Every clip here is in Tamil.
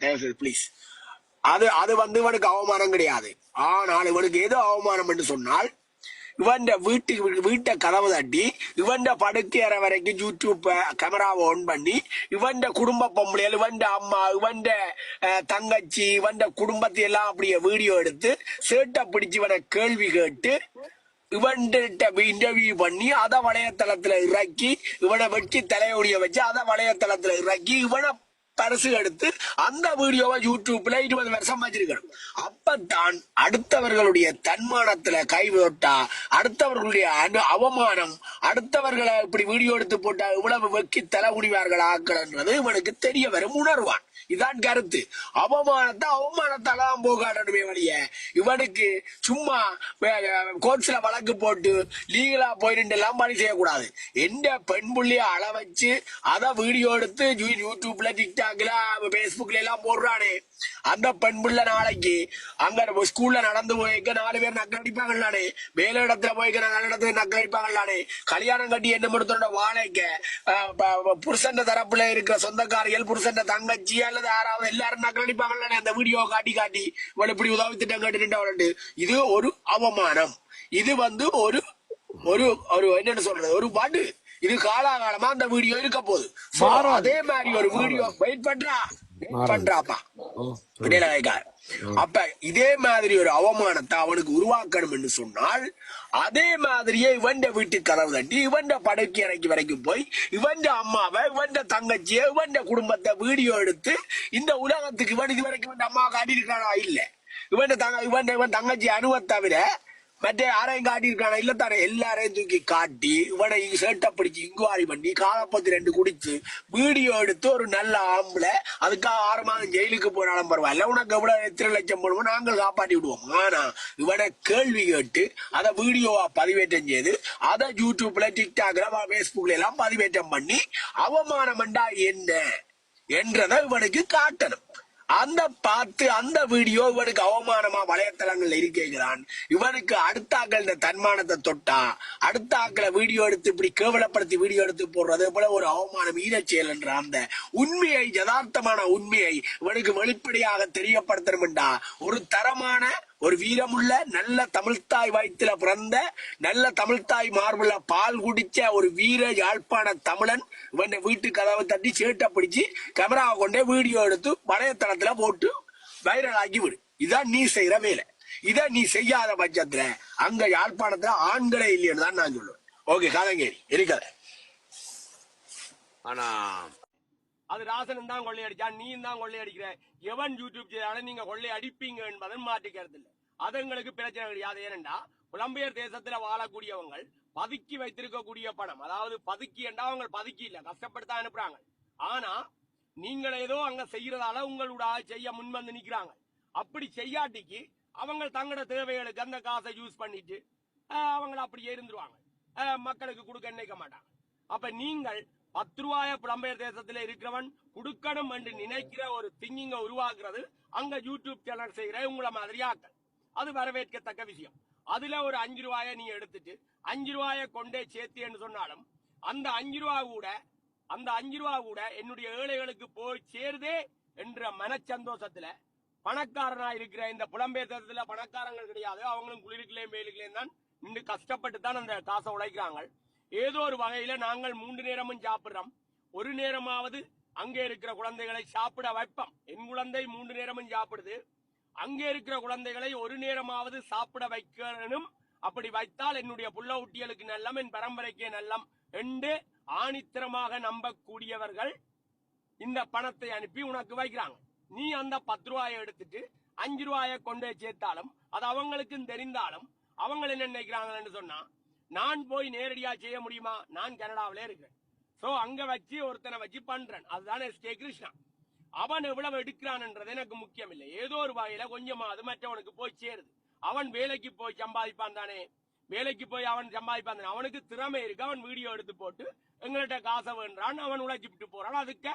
தயவு ப்ளீஸ் அது அது வந்து இவனுக்கு அவமானம் கிடையாது. ஆனால் இவனுக்கு எது அவமானம் என்று சொன்னால் இவன் வீட்டுக்கு வீட்டை கதவு தட்டி இவன் படுக்கை வரைக்கும் யூடியூப் கேமராவை ஆன் பண்ணி இவன் குடும்ப பொம்பளைகள் இவன் அம்மா இவன் தங்கச்சி இவன் குடும்பத்தை எல்லாம் அப்படியே வீடியோ எடுத்து சேட்டை பிடிச்சி இவனை கேள்வி கேட்டு இவன்கிட்ட இன்டர்வியூ பண்ணி அதை வலையத்தளத்துல இறக்கி இவனை வெட்டி தலையொடிய வச்சு அதை வலையத்தளத்துல இறக்கி இவனை பரிசு எடுத்து அந்த வீடியோவை யூடியூப்ல இருபது வருஷம் வச்சிருக்கணும் அப்பத்தான் அடுத்தவர்களுடைய தன்மானத்துல கைவிட்டா அடுத்தவர்களுடைய அனு அவமானம் அடுத்தவர்களை இப்படி வீடியோ எடுத்து போட்டா இவ்வளவு வெக்கி தலை குடிவார்கள் ஆக்கலன்றது இவனுக்கு தெரிய வரும் உணர்வான். இதான் கருத்து. அவமானத்தை அவமானத்தாலாம் போகாடணுமே வழிய. இவனுக்கு சும்மா கோர்ட்ஸ்ல வழக்கு போட்டு லீகலா போயிட்டு எல்லாம் பணி செய்யக்கூடாது. எந்த பெண் புள்ளிய அள வச்சு அதை வீடியோ எடுத்து யூடியூப்ல டிக்டாக்ல பேஸ்புக்ல எல்லாம் போடுறானே. அந்த பெண் புள்ள நாளைக்கு அங்க ஸ்கூல்ல நடந்து போய்க்க நாலு பேர் நக்கடிப்பாங்களானே மேல இடத்துல போய்க்க நாலு இடத்துல நக்கடிப்பாங்களானே கல்யாணம் கட்டி என்ன மருத்துவ வாழைக்க புருஷன் தரப்புல இருக்கிற சொந்தக்காரிகள் புருஷன் தங்கச்சி அல்லது யாராவது எல்லாரும் நக்கடிப்பாங்களானே அந்த வீடியோ காட்டி காட்டி இவள் இப்படி உதவி திட்டம் கேட்டு இது ஒரு அவமானம். இது வந்து ஒரு ஒரு ஒரு என்னன்னு சொல்றது? ஒரு வடு. இது காலாகாலமா அந்த வீடியோ இருக்க போகுது. அதே மாதிரி ஒரு வீடியோ வெயிட் பண்றா. பண்றாப்பா. அப்ப. இதே மாதிரி ஒரு அவமானத்தை அவனுக்கு உருவாக்கணும் என்று சொன்னால் அதே மாதிரியே இவன் வீட்டு கதவு தட்டி இவன் படுக்கை அறைக்கு வரைக்கும் போய் இவன் அம்மாவை இவன் தங்கச்சியை இவன் குடும்பத்தை வீடியோ எடுத்து இந்த உலகத்துக்கு இவன் இது வரைக்கும் இவன் அம்மா காட்டியிருக்கானா இல்ல. இவன் தங்க இவன் இவன் தங்கச்சி அணுவை தவிர மற்ற யாரையும் காட்டியிருக்கானா? இல்ல தானே எல்லாரையும் தூக்கி காட்டி இவனை சேட்டை பிடிச்சி இங்குவாரி பண்ணி காலப்பத்தி ரெண்டு குடிச்சு வீடியோ எடுத்து ஒரு நல்ல ஆம்பளை அதுக்காக ஆறு மாதம் ஜெயிலுக்கு போனாலும் பரவாயில்ல. உனக்கு எவ்வளவு எத்தனை லட்சம் போடுவோம் நாங்கள் காப்பாற்றி விடுவோம். ஆனா இவனை கேள்வி கேட்டு அதை வீடியோவா பதிவேற்றம் செய்து அதை யூடியூப்ல டிக்டாக்ல பேஸ்புக்ல எல்லாம் பதிவேற்றம் பண்ணி அவமானம் என்ன? என்றதை இவனுக்கு காட்டணும். அந்த பார்த்து அந்த வீடியோ இவனுக்கு அவமானமா வலைத்தளங்கள்ல இருக்கிறான். இவனுக்கு அடுத்த ஆக்கள் இந்த தன்மானத்தை தொட்டா அடுத்த ஆக்களை வீடியோ எடுத்து இப்படி கேவலப்படுத்தி வீடியோ எடுத்து போடுறது போல ஒரு அவமானம் ஈரச்செயல் என்ற அந்த உண்மையை யதார்த்தமான உண்மையை இவனுக்கு வெளிப்படையாக தெரியப்படுத்தணும்டா. ஒரு தரமான ஒரு வீரமுள்ள நல்ல தமிழ்த்தாய் வயிற்றுல பிறந்த நல்ல தமிழ்த்தாய் மார்புல பால் குடிச்ச ஒரு வீர யாழ்ப்பாண தமிழன் இவன் வீட்டு கதவை தட்டி சேட்டை பிடிச்சு கேமராவை கொண்டே வீடியோ எடுத்து வலையத்தளத்துல போட்டு வைரல் ஆக்கி விடு. இதான் நீ செய்யற வேலை. இதை நீ செய்யாத பட்சத்துல அங்க யாழ்ப்பாணத்துல ஆண்களே இல்லைன்னு தான் நான் சொல்லுவேன். ஓகே கதைங்கேரி இருக்கல ஆனா அது ராசனும் தான் கொள்ளையடிச்சான் நீ தான் கொள்ளையடிக்கிற. எவன் யூடியூப் செய்தாலும் நீங்க கொள்ளை அடிப்பீங்க என்பதன் மாற்றிக்கிறது இல்லை அது எங்களுக்கு பிரச்சனை கிடையாது. ஏனென்றா புலம்பெயர் தேசத்துல வாழக்கூடியவங்க பதுக்கி வைத்திருக்கக்கூடிய பணம் அதாவது பதுக்கி என்றா அவங்க பதுக்கி இல்ல கஷ்டப்படுத்த அனுப்புறாங்க. ஆனா நீங்கள் ஏதோ அங்க செய்யறதால உங்களோட செய்ய முன்வந்து நிக்கிறாங்க. அப்படி செய்யாட்டிக்கு அவங்க தங்களோட தேவைகளுக்கு அந்த காசை யூஸ் பண்ணிட்டு அவங்கள அப்படியே இருந்துருவாங்க. மக்களுக்கு கொடுக்க நினைக்க மாட்டாங்க. அப்ப நீங்கள் பத்து ரூபாய புலம்பெயர் தேசத்துல இருக்கிறவன் கொடுக்கணும் என்று நினைக்கிற ஒரு திங்கிங்க உருவாக்குறது அங்க யூடியூப் சேனல் செய்கிற உங்களை மாதிரியாக்கள். அது வரவேற்கத்தக்க விஷயம். அதுல ஒரு அஞ்சு ரூபாய நீ எடுத்துட்டு அஞ்சு ரூபாய கொண்டே சேர்த்தேன்னு சொன்னாலும் அந்த அஞ்சு ரூபா கூட அந்த அஞ்சு ரூபா கூட என்னுடைய ஏழைகளுக்கு போய் சேருதே என்ற மனச்சந்தோஷத்துல பணக்காரனா இருக்கிற இந்த புலம்பெயர் தேசத்துல பணக்காரங்கள் கிடையாது. அவங்களும் குளிருக்குள்ளேயும் வெயிலுக்குள்ளேயும் தான் நின்று கஷ்டப்பட்டு தான் அந்த காசை உழைக்கிறாங்க. ஏதோ ஒரு வகையில நாங்கள் மூன்று நேரமும் சாப்பிடுறோம். ஒரு நேரமாவது அங்கே இருக்கிற குழந்தைகளை சாப்பிட வைப்போம். என் குழந்தை மூன்று நேரமும் சாப்பிடுது. அங்கே இருக்கிற குழந்தைகளை ஒரு நேரமாவது சாப்பிட வைக்கணும். அப்படி வைத்தால் என்னுடைய புள்ள ஊட்டியலுக்கு நல்லம் என் பரம்பரைக்கே நல்லம் என்று ஆணித்தரமாக நம்பக்கூடியவர்கள் இந்த பணத்தை அனுப்பி உனக்கு வைக்கிறாங்க. நீ அந்த பத்து ரூபாயை எடுத்துட்டு அஞ்சு ரூபாயை கொண்டு சேர்த்தாலும் அது அவங்களுக்கும் தெரிந்தாலும் அவங்க என்ன நினைக்கிறாங்கன்னு சொன்னா நான் போய் நேரடியா செய்ய முடியுமா? நான் கனடாவிலே இருக்கிறேன். சோ அங்க வச்சு ஒருத்தனை வச்சு பண்றேன். அதுதானே ஸ்ரீ கிருஷ்ணா. அவன் எவ்வளவு எடுக்கிறான்ன்றது எனக்கு முக்கியம் இல்லை ஏதோ ஒரு வகையில கொஞ்சமாவது மற்றவனுக்கு போய் சேருது. அவன் வேலைக்கு போய் சம்பாதிப்பான் தானே? வேலைக்கு போய் அவன் சம்பாதிப்பான் தானே? அவனுக்கு திறமை இருக்கு. அவன் வீடியோ எடுத்து போட்டு எங்கள்கிட்ட காசை வேண்டான் அவன் உழைச்சிட்டு போறான். அதுக்கு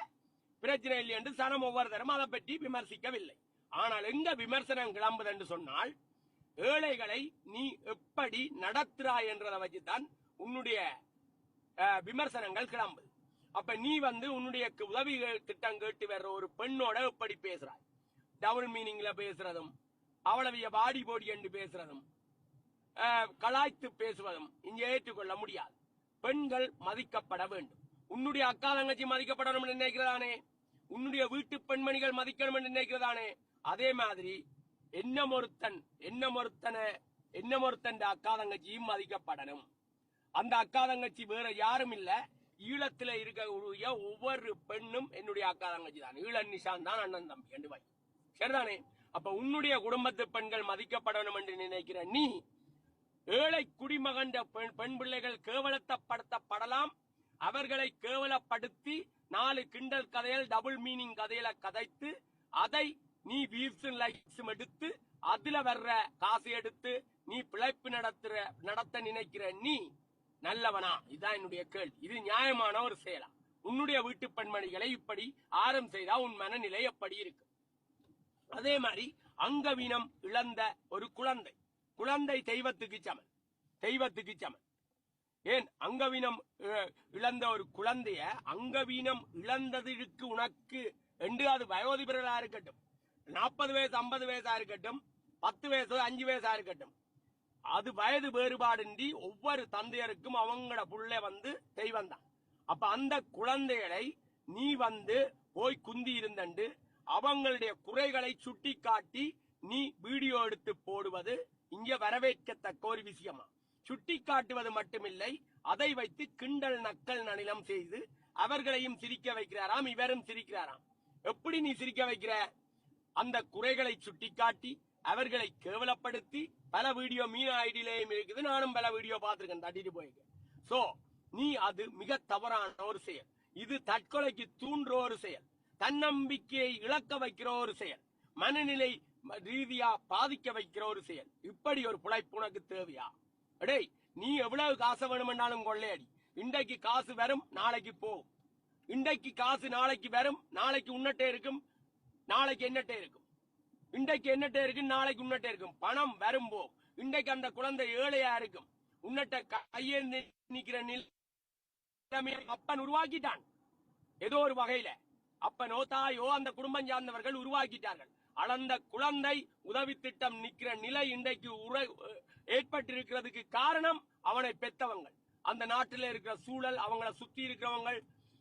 பிரச்சனை இல்லை என்று சனம் ஒவ்வொரு தரம் அதை பற்றி விமர்சிக்கவில்லை. ஆனால் எங்க விமர்சனம் கிளம்புது என்று சொன்னால் ஏழைகளை நீ எப்படி நடத்துறாய் என்றதை வச்சுதான் உன்னுடைய விமர்சனங்கள் கிளம்புது. அப்ப நீ வந்து உன்னுடைய உதவி திட்டம் கேட்டு வர்ற ஒரு பெண்ணோட எப்படி பேசுறாய்? டபுள் மீனிங்ல பேசுறதும் அவ்வளவிய பாடி போடி என்று பேசுறதும் கலாய்த்து பேசுவதும் இங்க ஏற்றுக்கொள்ள முடியாது. பெண்கள் மதிக்கப்பட வேண்டும். உன்னுடைய அக்கா தங்கச்சி மதிக்கப்படணும் என்று நினைக்கிறதானே? உன்னுடைய வீட்டு பெண்மணிகள் மதிக்கணும் என்று நினைக்கிறதானே? அதே மாதிரி என்ன ஒருத்தன் என்ன ஒருத்தன என்ன ஒருத்தன் அக்கா தங்கச்சியும் மதிக்கப்படணும். அந்த அக்கா தங்கச்சி வேற யாரும் இல்ல. ஈழத்துல இருக்கக்கூடிய ஒவ்வொரு பெண்ணும் என்னுடைய அக்கா தங்கச்சி தான். ஈழ நிஷான் தான் அண்ணன் தம்பி என்று வை சரிதானே? அப்ப உன்னுடைய குடும்பத்து பெண்கள் மதிக்கப்படணும் என்று நினைக்கிற நீ ஏழை குடிமகண்ட பெண் பெண் பிள்ளைகள் கேவலத்தப்படுத்தப்படலாம். அவர்களை கேவலப்படுத்தி நாலு கிண்டல் கதையில் டபுள் மீனிங் கதையில கதைத்து அதை நீ வியூஸும் லைக்ஸும் எடுத்து அதுல வர்ற காசு எடுத்து நீ பிழைப்பு நடத்துற நடத்த நினைக்கிற நீ நல்லவனா? இதான் என்னுடைய கேள்வி. இது நியாயமான ஒரு செயலா? உன்னுடைய வீட்டு பெண்மணிகளை இப்படி ஆரம் செய்தா உன் மனநிலை எப்படி இருக்கு? அதே மாதிரி அங்கவீனம் இழந்த ஒரு குழந்தை. குழந்தை தெய்வத்துக்கு சமன். தெய்வத்துக்கு சமன். ஏன்? அங்கவீனம் இழந்த ஒரு குழந்தைய அங்கவீனம் இழந்ததுக்கு உனக்கு என்று அது வயோதிபர்களா இருக்கட்டும். நாற்பது வயசு ஐம்பது வயசா இருக்கட்டும் பத்து வயசு அஞ்சு வயசா இருக்கட்டும். அது வயது வேறுபாடின்றி ஒவ்வொரு தந்தையருக்கும் அவங்களோட புள்ள வந்து தெய்வம் தான். அப்ப அந்த குழந்தைகளை நீ வந்து போய் குந்தி இருந்தண்டு அவங்களுடைய குறைகளை சுட்டி காட்டி நீ வீடியோ எடுத்து போடுவது இங்க வரவேற்கத்தக்க ஒரு விஷயமா. சுட்டி காட்டுவது மட்டுமில்லை அதை வைத்து கிண்டல் நக்கல் நனிலம் செய்து அவர்களையும் சிரிக்க வைக்கிறாராம் இவரும் சிரிக்கிறாராம். எப்படி நீ சிரிக்க வைக்கிற? அந்த குறைகளை சுட்டிக்காட்டி அவர்களை கேவலப்படுத்தி பல வீடியோ மீன ஐடியிலேயும் இருக்குது. நானும் பல வீடியோ பார்த்துருக்கேன் தட்டிட்டு போயிருக்கேன் சோ நீ அது மிக தவறான ஒரு செயல். இது தற்கொலைக்கு தூண்டுற ஒரு செயல். தன்னம்பிக்கையை இழக்க வைக்கிற ஒரு செயல். மனநிலை ரீதியா பாதிக்க வைக்கிற ஒரு செயல். இப்படி ஒரு புழைப்பு உனக்கு தேவையா? டேய் நீ எவ்வளவு காசு வேணுமென்னாலும் கொள்ளையடி. இன்றைக்கு காசு வரும் நாளைக்கு போகும் இன்றைக்கு காசு நாளைக்கு வரும் நாளைக்கு உன்னட்டே இருக்கும். நாளைக்கு என்னட்டே இருக்கும். இன்றைக்கு என்னட்டே இருக்கு நாளைக்கு உன்னட்டே இருக்கும். பணம் வரும்போ இன்றைக்கு அந்த குழந்தை ஏழையா இருக்கும். உன்னட்ட கையே நிக்கிற நிலைமையை அப்பன் உருவாக்கிட்டான். ஏதோ ஒரு வகையில. அப்பனோ தாயோ அந்த குடும்பம் சார்ந்தவர்கள் உருவாக்கிட்டார்கள். அளந்த குழந்தை உதவி திட்டம் நிக்கிற நிலை இன்றைக்கு உரை ஏற்பட்டிருக்கிறதுக்கு காரணம் அவனை பெத்தவங்கள் அந்த நாட்டில் இருக்கிற சூழல் அவங்கள சுத்தி இருக்கிறவங்க.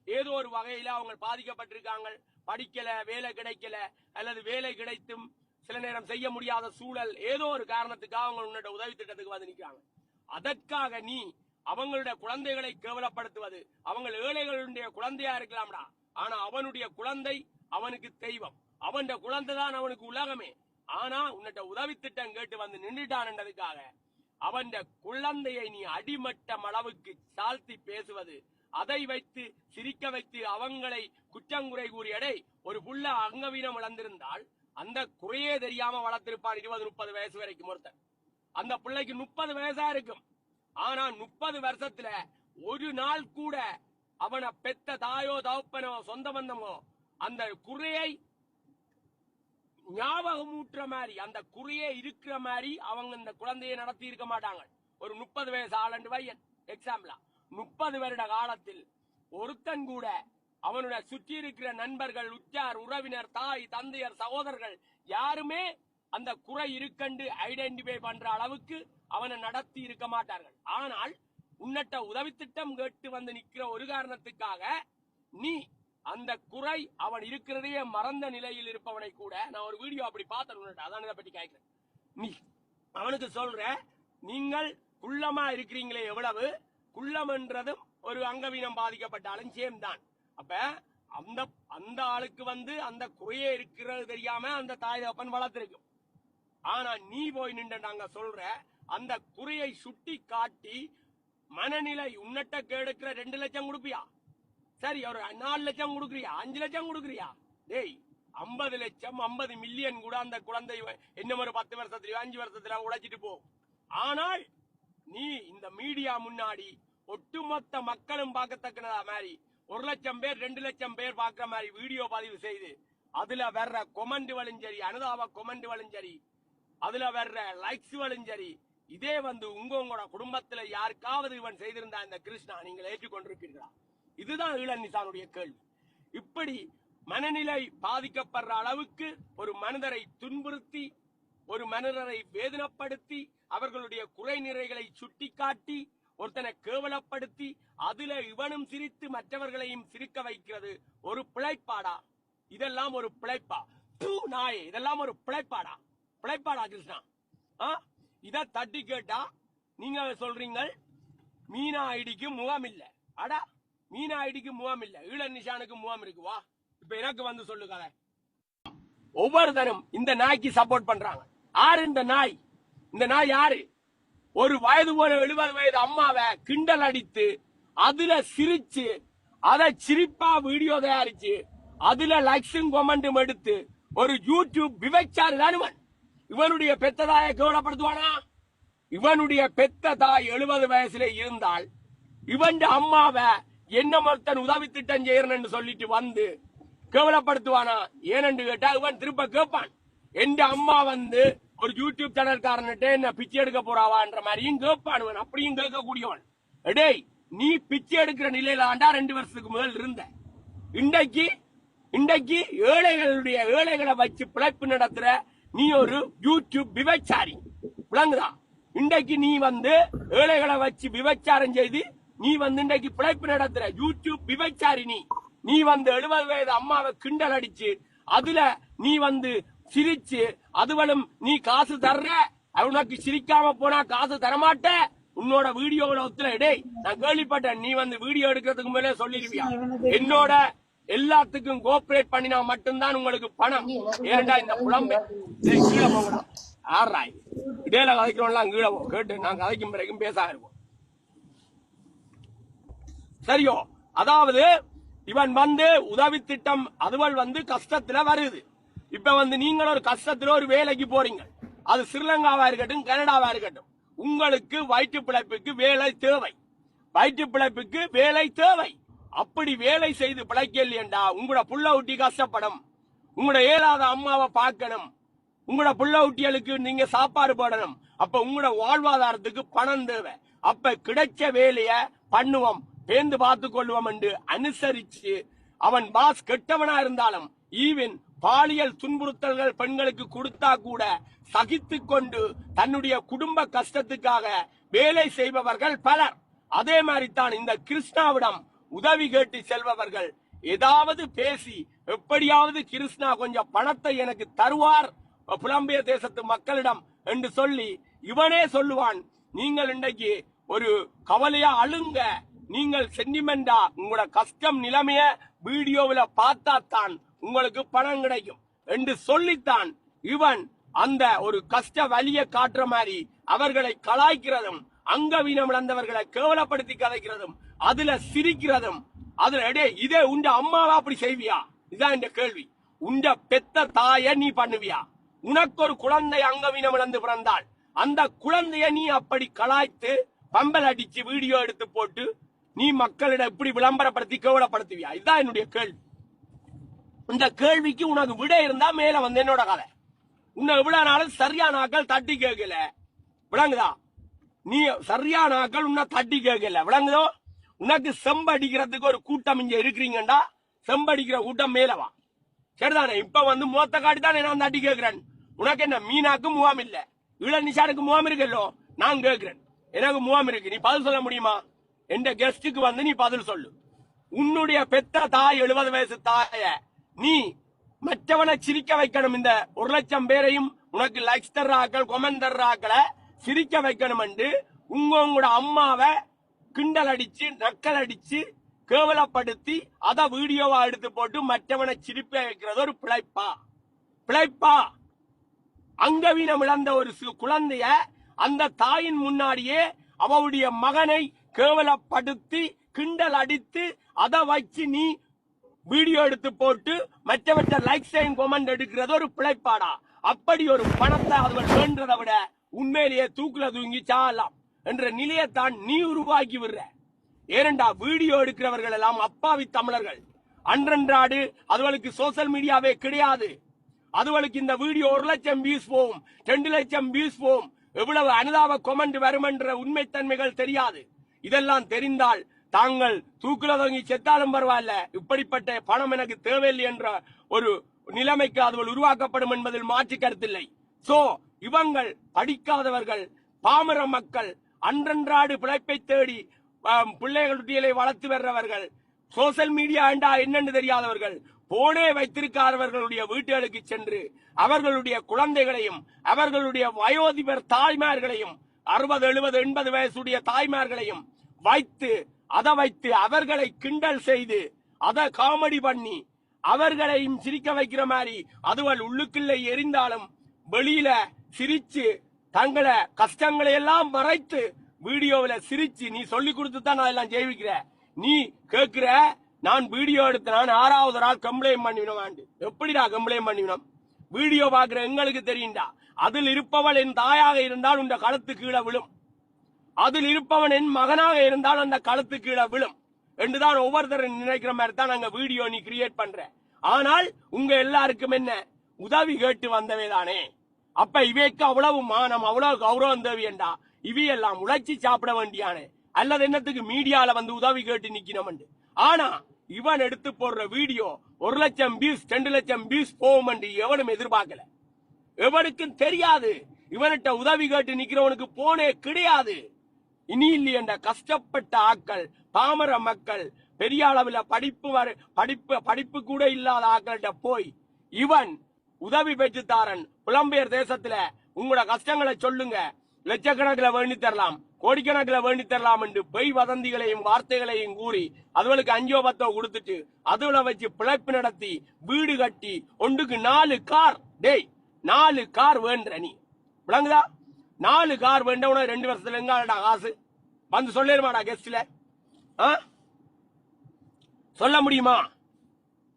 ஏதோ ஒரு வகையில அவங்க பாதிக்கப்பட்டிருக்காங்க. படிக்கல வேலை கிடைக்கல அல்லது வேலை கிடைத்தும் சில நேரம் செய்ய முடியாத சூழல் ஏதோ ஒரு காரணத்துக்காக அவங்க உன்னோட உதவி திட்டத்துக்கு வந்து நிற்கிறாங்க அதற்காக நீ அவங்களுடைய குழந்தைகளை கேவலப்படுத்துவது அவங்க ஏழைகளுடைய குழந்தையா இருக்கலாம்டா. ஆனா அவனுடைய குழந்தை அவனுக்கு தெய்வம். அவன் குழந்தை தான் அவனுக்கு உலகமே. ஆனா உன்னிட்ட உதவி திட்டம் கேட்டு வந்து நின்றுட்டான்ன்றதுக்காக அவன் குழந்தையை நீ அடிமட்டம் அளவுக்கு சாழ்த்தி பேசுவது அதை வைத்து சிரிக்க வைத்து அவங்களை குற்றங்குறை கூறியடை ஒரு புள்ள அங்கவீனம் இழந்திருந்தால் அந்த குறையே தெரியாம வளர்த்திருப்பான் இருபது முப்பது வயசு வரைக்கும் ஒருத்தன். அந்த பிள்ளைக்கு முப்பது வயசா இருக்கும். ஆனா முப்பது வருஷத்துல ஒரு நாள் கூட அவனை பெத்த தாயோ தகப்பனோ சொந்த பந்தமோ அந்த குறையை ஞாபகமூட்டுற மாதிரி அந்த குறையே இருக்கிற மாதிரி அவங்க இந்த குழந்தையை நடத்தி இருக்க மாட்டாங்க. ஒரு முப்பது வயசு ஆளண்டு பையன் எக்ஸாம்பிளா முப்பது வருட காலத்தில் ஒருத்தன் கூட அவனுடைய சுற்றி இருக்கிற நண்பர்கள் உற்றார் உறவினர் தாய் தந்தையர் சகோதரர்கள் யாருமே அந்த குறை இருக்கண்டு ஐடென்டிஃபை பண்ற அளவுக்கு அவனை நடத்தி இருக்க மாட்டார்கள். ஆனால் உன்னட்ட உதவி திட்டம் கேட்டு வந்து நிக்கிற ஒரு காரணத்துக்காக நீ அந்த குறை அவன் இருக்கிறதையே மறந்த நிலையில் இருப்பவனை கூட நான் ஒரு வீடியோ அப்படி பார்த்தேன் அதான் இதை பற்றி கேட்கிறேன். நீ அவனுக்கு சொல்ற நீங்கள் குள்ளமா இருக்கிறீங்களே எவ்வளவு? குள்ளம் என்றதும் ஒரு அங்கவீனம் பாதிக்கப்பட்டாலும் சேம் தான் அப்ப அந்த அந்த ஆளுக்கு வந்து அந்த குறையே இருக்கிறது தெரியாம அந்த தாய் தப்பன் வளர்த்திருக்கும். ஆனா நீ போய் நின்று நாங்க சொல்ற அந்த குறையை சுட்டி காட்டி மனநிலை உன்னட்ட கெடுக்கிற ரெண்டு லட்சம் கொடுப்பியா? சரி ஒரு நாலு லட்சம் கொடுக்குறியா? அஞ்சு லட்சம் கொடுக்குறியா? டேய் ஐம்பது லட்சம் ஐம்பது மில்லியன் கூட அந்த குழந்தை இன்னும் ஒரு பத்து வருஷத்துலயோ அஞ்சு வருஷத்துல உழைச்சிட்டு போகும் ஆனால் நீ இந்த மீடியா முன்னாடி ஒட்டுமொத்த மக்களும் பார்க்கத்தக்கனதா மாதிரி ஒரு லட்சம் பேர் ரெண்டு லட்சம் பேர் பார்க்குற மாதிரி வீடியோ பதிவு செய்து அதுல வர்ற கொமெண்ட் வழிஞ்சரி அனுதாப கொமெண்ட் வழிஞ்சரி அதுல வர்ற லைக்ஸ் வழிஞ்சரி இதே வந்து உங்க உங்களோட குடும்பத்துல யாருக்காவது இவன் செய்திருந்தா இந்த கிருஷ்ணா நீங்கள் ஏற்றுக்கொண்டிருப்பீர்களா இதுதான் ஈழநிசானுடைய கேள்வி. இப்படி மனநிலை பாதிக்கப்படுற அளவுக்கு ஒரு மனிதரை துன்புறுத்தி ஒரு மனிதரை வேதனைப்படுத்தி அவர்களுடைய குறை நிறைகளை சுட்டிக்காட்டி ஒருத்தனை கேவலப்படுத்தி அதுல இவனும் சிரித்து மற்றவர்களையும் சிரிக்க வைக்கிறது ஒரு பிழைப்பாடா? இதெல்லாம் ஒரு பிழைப்பா? தூ நாயே இதெல்லாம் ஒரு பிழைப்பாடா? பிழைப்பாடா கிருஷ்ணா. ஆ? இத தட்டி கேட்டா நீங்க சொல்றீங்க மீனா ஐடிக்கு முகம் இல்ல. அடா மீனா ஐடிக்கு முகம் இல்ல. ஈழ நிஷானுக்கு முகம் இருக்கு வா. இப்ப எனக்கு வந்து சொல்லு கதை. ஒவ்வொருத்தரும் இந்த நாய்க்கு சப்போர்ட் பண்றாங்க. ஆறு இந்த நாய்? இந்த நாய் யாரு? ஒரு வயது போன எழுபது வயது அம்மாவை கிண்டல் அடித்து அதுல சிரிச்சு அதை சிரிப்பா வீடியோ தயாரிச்சு அதுல லைக்ஸும் கொமெண்டும் எடுத்து ஒரு யூடியூப் விவச்சாரு தானுவன் இவனுடைய பெத்ததாய கௌரவப்படுத்துவானா இவனுடைய பெத்த தாய் எழுபது வயசுல இருந்தால் இவன் அம்மாவை என்ன ஒருத்தன் உதவி திட்டம் செய்யறன்னு சொல்லிட்டு வந்து கேவலப்படுத்துவானா? ஏனென்று கேட்டா இவன் திருப்ப கேட்பான். என் அம்மா வந்து ஒரு யூடியூப் சேனல்காரன்ட்டு என்ன பிச்சை எடுக்க போறாவான்ற மாதிரியும் கேட்பானுவன் அப்படியும் அப்படியும் கேட்கக்கூடியவன். டேய் நீ பிச்சை எடுக்கிற நிலையில ஆண்டா ரெண்டு வருஷத்துக்கு முதல் இருந்த. இன்றைக்கு இன்றைக்கு ஏழைகளுடைய ஏழைகளை வச்சு பிழைப்பு நடத்துற நீ ஒரு யூடியூப் விபச்சாரி. விளங்குதா? இன்றைக்கு நீ வந்து ஏழைகளை வச்சு விபச்சாரம் செய்து நீ வந்து இன்றைக்கு பிழைப்பு நடத்துற யூடியூப் விபச்சாரி நீ. நீ வந்து எழுபது வயது அம்மாவை கிண்டல் அடிச்சு அதுல நீ வந்து சிரிச்சு அதுவளும் நீ காசு தர்ற அவனுக்கு சிரிக்காம போனா காசு தரமாட்ட உன்னோட வீடியோவில் ஒத்துல டேய் நான் கேள்விப்பட்டேன் நீ வந்து வீடியோ எடுக்கிறதுக்கு மேலே சொல்லிருவியா? என்னோட எல்லாத்துக்கும் கோஆபரேட் பண்ணினா மட்டும்தான் உங்களுக்கு பணம். ஏன்டா இந்த புலம்பு? கீழே போகணும் ஆறாய் இடையில கதைக்கிறோம்லாம் கீழே போ கேட்டு நான் கதைக்கும் பிறகும் பேச இருப்போம் சரியோ அதாவது இவன் வந்து உதவி திட்டம் அதுவள் வந்து கஷ்டத்துல வருது. இப்ப வந்து நீங்கள் ஒரு கஷ்டத்துல ஒரு வேலைக்கு போறீங்க. அது ஸ்ரீலங்காவா இருக்கட்டும் கனடாவா இருக்கட்டும். உங்களுக்கு வயிற்று பிழைப்புக்கு வேலை தேவை. வயிற்று பிழைப்புக்கு வேலை தேவை. அப்படி வேலை செய்து பிழைக்கலையண்டா உங்களோட புள்ள ஊட்டி கஷ்டப்படும். உங்களோட ஏழாத அம்மாவை பார்க்கணும். உங்களோட புள்ள ஊட்டிகளுக்கு நீங்க சாப்பாடு போடணும். அப்ப உங்களோட வாழ்வாதாரத்துக்கு பணம் தேவை. அப்ப கிடைச்ச வேலைய பண்ணுவோம் பேந்து பார்த்து கொள்வோம் என்று அனுசரிச்சு அவன் பாஸ் கெட்டவனா இருந்தாலும் ஈவன் பாலியல் துன்புறுத்தல்கள் பெண்களுக்கு கொடுத்தா கூட சகித்து கொண்டு தன்னுடைய குடும்ப கஷ்டத்துக்காக வேலை செய்பவர்கள் பலர். அதே மாதிரி தான் இந்த கிருஷ்ணாவிடம் உதவி கேட்டு செல்பவர்கள். ஏதாவது பேசி எப்படியாவது கிருஷ்ணா கொஞ்சம் பணத்தை எனக்கு தருவார். புலம்பெயர் தேசத்து மக்களிடம் என்று சொல்லி இவனே சொல்லுவான் நீங்கள் இன்றைக்கு ஒரு கவலையா அழுங்க. நீங்கள் சென்டிமெண்டா உங்களோட கஷ்டம் நிலைமைய வீடியோவில் பார்த்தா தான் உங்களுக்கு பணம் கிடைக்கும். என்று சொல்லித்தான் இவன் அந்த ஒரு கஷ்ட வலிய காட்டுற மாதிரி அவர்களை கலாய்க்கிறதும் அங்கவீனம் இழந்தவர்களை கேவலப்படுத்தி கதைக்கிறதும் அதுல சிரிக்கிறதும் அதுல எடே இதே உண்ட அம்மாவா அப்படி செய்வியா? இதான் இந்த கேள்வி. உண்ட பெத்த தாய நீ பண்ணுவியா? உனக்கு ஒரு குழந்தை அங்கவீனம் இழந்து பிறந்தாள் அந்த குழந்தைய நீ அப்படி கலாய்த்து பம்பல் அடிச்சு வீடியோ எடுத்து போட்டு நீ மக்களிடம் இப்படி விளம்பரப்படுத்தி கேவலப்படுத்துவியா? இதுதான் என்னுடைய கேள்வி. இந்த கேள்விக்கு உனக்கு விட இருந்தா மேல வந்து என்னோட கதை. உன்னை இவ்வளவு நாளும் சரியான ஆக்கள் தட்டி கேட்கல. விளங்குதா? நீ சரியான ஆக்கள் உன்னை தட்டி கேட்கல. விளங்குதோ? உனக்கு செம்படிக்கிறதுக்கு ஒரு கூட்டம் இங்க இருக்கிறீங்கடா செம்படிக்கிற கூட்டம் மேலவா சரிதானே? இப்ப வந்து மூத்த காட்டி தானே நான் தட்டி கேட்கிறேன். உனக்கு என்ன மீனாக்கு முகாம் இல்ல? இள நிஷானுக்கு முகாம் இருக்கல்லோ நான் கேட்கிறேன். எனக்கு முகாம் இருக்கு. நீ பதில் சொல்ல முடியுமா? எந்த கெஸ்டுக்கு வந்து நீ பதில் சொல்லு. உன்னுடைய பெத்த தாய் எழுபது வயசு தாய நீ மற்றவனை சிரிக்க வைக்கணும். இந்த ஒரு லட்சம் பேரையும் உனக்கு லைக்ஸ் தர்றாக்கள் கொமெண்ட் தர்றாக்களை சிரிக்க வைக்கணும் என்று உங்க உங்களோட அம்மாவை கிண்டல் அடிச்சு நக்கல் அடிச்சு கேவலப்படுத்தி அதை வீடியோவா எடுத்து போட்டு மற்றவனை சிரிப்ப வைக்கிறது ஒரு பிழைப்பா? பிழைப்பா? அங்கவீனம் இழந்த ஒரு குழந்தைய அந்த தாயின் முன்னாடியே அவளுடைய மகனை கேவலப்படுத்தி கிண்டல் அடித்து அதை வச்சு நீ வீடியோ எடுத்து போட்டு மற்ற மற்ற செய்யும் கொமெண்ட் எடுக்கிறது ஒரு பிழைப்பாடா. அப்படி ஒரு பணத்தை அவர்கள் வேண்டதை விட உண்மையிலேயே தூக்குல தூங்கி சாலாம் என்ற நிலையத்தான் நீ உருவாக்கி விடுற. ஏனண்டா வீடியோ எடுக்கிறவர்கள் எல்லாம் அப்பாவி தமிழர்கள். அன்றன்றாடு அதுகளுக்கு சோசியல் மீடியாவே கிடையாது. அதுகளுக்கு இந்த வீடியோ ஒரு லட்சம் வியூஸ் போகும் ரெண்டு லட்சம் வியூஸ் போகும். எவ்வளவு அனுதாப கொமெண்ட் வரும் என்ற உண்மைத்தன்மைகள் தெரியாது. இதெல்லாம் தெரிந்தால் தாங்கள் தூக்குல தொங்கி செத்தாலும் பரவாயில்ல. இப்படிப்பட்ட பணம் எனக்கு தேவையில்லை என்ற ஒரு நிலைமைக்கு அதுவள் உருவாக்கப்படும் என்பதில் மாற்று கருத்தில்லை. சோ இவங்கள் படிக்காதவர்கள் பாமர மக்கள் அன்றன்றாடு பிழைப்பை தேடி பிள்ளைகளுடைய வளர்த்து வர்றவர்கள் சோசியல் மீடியா என்றா என்னன்னு தெரியாதவர்கள் போனே வைத்திருக்காதவர்களுடைய வீட்டுகளுக்கு சென்று அவர்களுடைய குழந்தைகளையும் அவர்களுடைய வயோதிபர் தாய்மார்களையும் அறுபது எழுபது எண்பது வயசுடைய தாய்மார்களையும் வைத்து அதை வைத்து அவர்களை கிண்டல் செய்து அதை காமெடி பண்ணி அவர்களையும் சிரிக்க வைக்கிற மாதிரி அதுவள் உள்ளுக்குள்ளே எரிந்தாலும் வெளியில சிரிச்சு தங்களை கஷ்டங்களை எல்லாம் மறைத்து வீடியோவில் சிரிச்சு நீ சொல்லி கொடுத்து தான் நான் எல்லாம் ஜெயிக்கிற நீ கேக்குற நான் வீடியோ எடுத்த நான் ஆறாவது நாள் கம்ப்ளைண்ட் பண்ணிவிடும் எப்படிடா கம்ப்ளைண்ட் பண்ணிவிடும்? வீடியோ பாக்குற எங்களுக்கு தெரியும்டா. அதில் இருப்பவள் என் தாயாக இருந்தால் உண்ட கழுத்து கீழே விழும். அதில் இருப்பவன் என் மகனாக இருந்தால் அந்த கழுத்து கீழே விழும். என்றுதான் ஒவ்வொருத்தரும் நினைக்கிற மாதிரி தான் நாங்க வீடியோ நீ கிரியேட் பண்ற. ஆனால் உங்க எல்லாருக்கும் என்ன? உதவி கேட்டு வந்தவே தானே. அப்ப இவைக்கு அவ்வளவு மானம் அவ்வளவு கௌரவம் தேவையண்டா இவையெல்லாம் உழைச்சி சாப்பிட வேண்டியானே. அல்லது என்னத்துக்கு மீடியால வந்து உதவி கேட்டு நிக்கணும் ஆனா இவன் எடுத்து போடுற வீடியோ ஒரு லட்சம் வியூஸ் ரெண்டு லட்சம் வியூஸ் போகும் என்று எவனும் எதிர்பார்க்கல. எவனுக்கும் தெரியாது. இவன்கிட்ட உதவி கேட்டு நிக்கிறவனுக்கு போனே கிடையாது. இனி என்ற கஷ்டப்பட்ட ஆக்கள் பாமர மக்கள் பெரிய அளவுல படிப்பு வர- படிப்பு படிப்பு கூட இல்லாத ஆட்கள்கிட்ட போய் இவன் உதவி பெற்றுத்தாரன் புலம்பெயர் தேசத்துல. உங்களோட கஷ்டங்களை சொல்லுங்க. லட்சக்கணக்கில் வேண்டி தரலாம் கோடிக்கணக்கில் வேண்டி தரலாம் என்று பொய் வதந்திகளையும் வார்த்தைகளையும் கூறி அதுகளுக்கு அஞ்சோ பத்தோ கொடுத்துட்டு அதுல வச்சு பிழைப்பு நடத்தி வீடு கட்டி ஒன்றுக்கு நாலு கார் டேய் நாலு கார் வேண்ட நீ. விளங்குதா? நாலு கார் வேண்டவன ரெண்டு வருஷத்துல எங்காடா காசு? வந்து சொல்லிருமாடா கெஸ்ட்ல சொல்ல முடியுமா?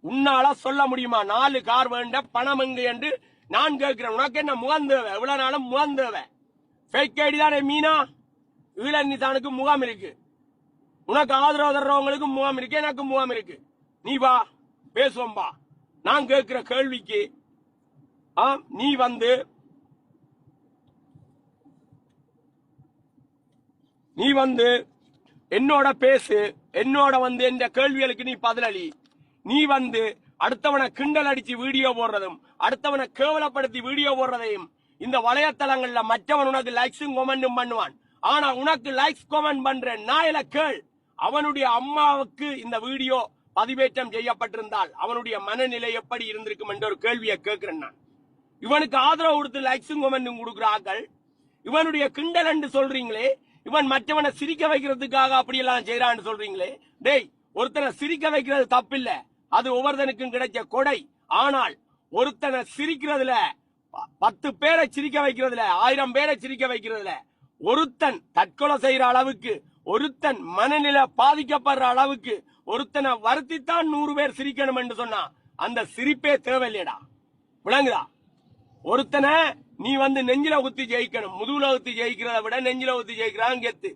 உன்னால சொல்ல முடியுமா? நாலு கார் வேண்ட பணம் எங்க என்று நான் கேட்கிறேன். உனக்கு என்ன முகந்தேவ இவ்வளவு நாளும் முகந்தேவ ஃபேக் ஐடி தானே மீனா? ஈழநிதானுக்கு முகாம் இருக்கு. உனக்கு ஆதரவு தர்றவங்களுக்கு முகாம் இருக்கு எனக்கு முகாம் இருக்கு. நீ வா பேசுவோம் வா. நான் கேட்கிற கேள்விக்கு ஆ, நீ வந்து நீ வந்து என்னோட பேசு என்னோட வந்து என்ற கேள்விகளுக்கு நீ பதிலளி. நீ வந்து அடுத்தவனை கிண்டல் அடிச்சு வீடியோ போடுறதும் அடுத்தவனை கேவலப்படுத்தி வீடியோ போடுறதையும் இந்த வலையத்தளங்கள்ல மற்றவன் உனக்கு லைக்ஸும் கொமெண்டும் பண்ணுவான். ஆனா உனக்கு லைக்ஸ் கொமெண்ட் பண்ற நாயில கேள். அவனுடைய அம்மாவுக்கு இந்த வீடியோ பதிவேற்றம் செய்யப்பட்டிருந்தால் அவனுடைய மனநிலை எப்படி இருந்திருக்கும் என்ற ஒரு கேள்வியை கேட்கிறேன் நான். இவனுக்கு ஆதரவு கொடுத்து லைக்ஸும் கொமெண்டும் கொடுக்குறார்கள். இவனுடைய கிண்டல் என்று சொல்றீங்களே இவன் மற்றவனை சிரிக்க வைக்கிறதுக்காக அப்படி எல்லாம் செய்யறான்னு சொல்றீங்களே? டேய் ஒருத்தனை சிரிக்க வைக்கிறது தப்பில்ல. அது ஒவ்வொருத்தனுக்கும் கிடைச்ச கொடை. ஆனால் ஒருத்தனை சிரிக்கிறதுல பத்து பேரை சிரிக்க வைக்கிறதுல ஆயிரம் பேரை சிரிக்க வைக்கிறதுல ஒருத்தன் தற்கொலை செய்யற அளவுக்கு ஒருத்தன் மனநிலை பாதிக்கப்படுற அளவுக்கு ஒருத்தனை வருத்தித்தான் நூறு பேர் சிரிக்கணும் என்று சொன்னா அந்த சிரிப்பே தேவையில்லையடா. விளங்குதா? ஒருத்தனை நீ வந்து நெஞ்சில குத்தி ஜெயிக்கணும். முதுகுல குத்தி ஜெயிக்கிறத விட நெஞ்சில குத்தி ஜெயிக்கிறான் கெத்து.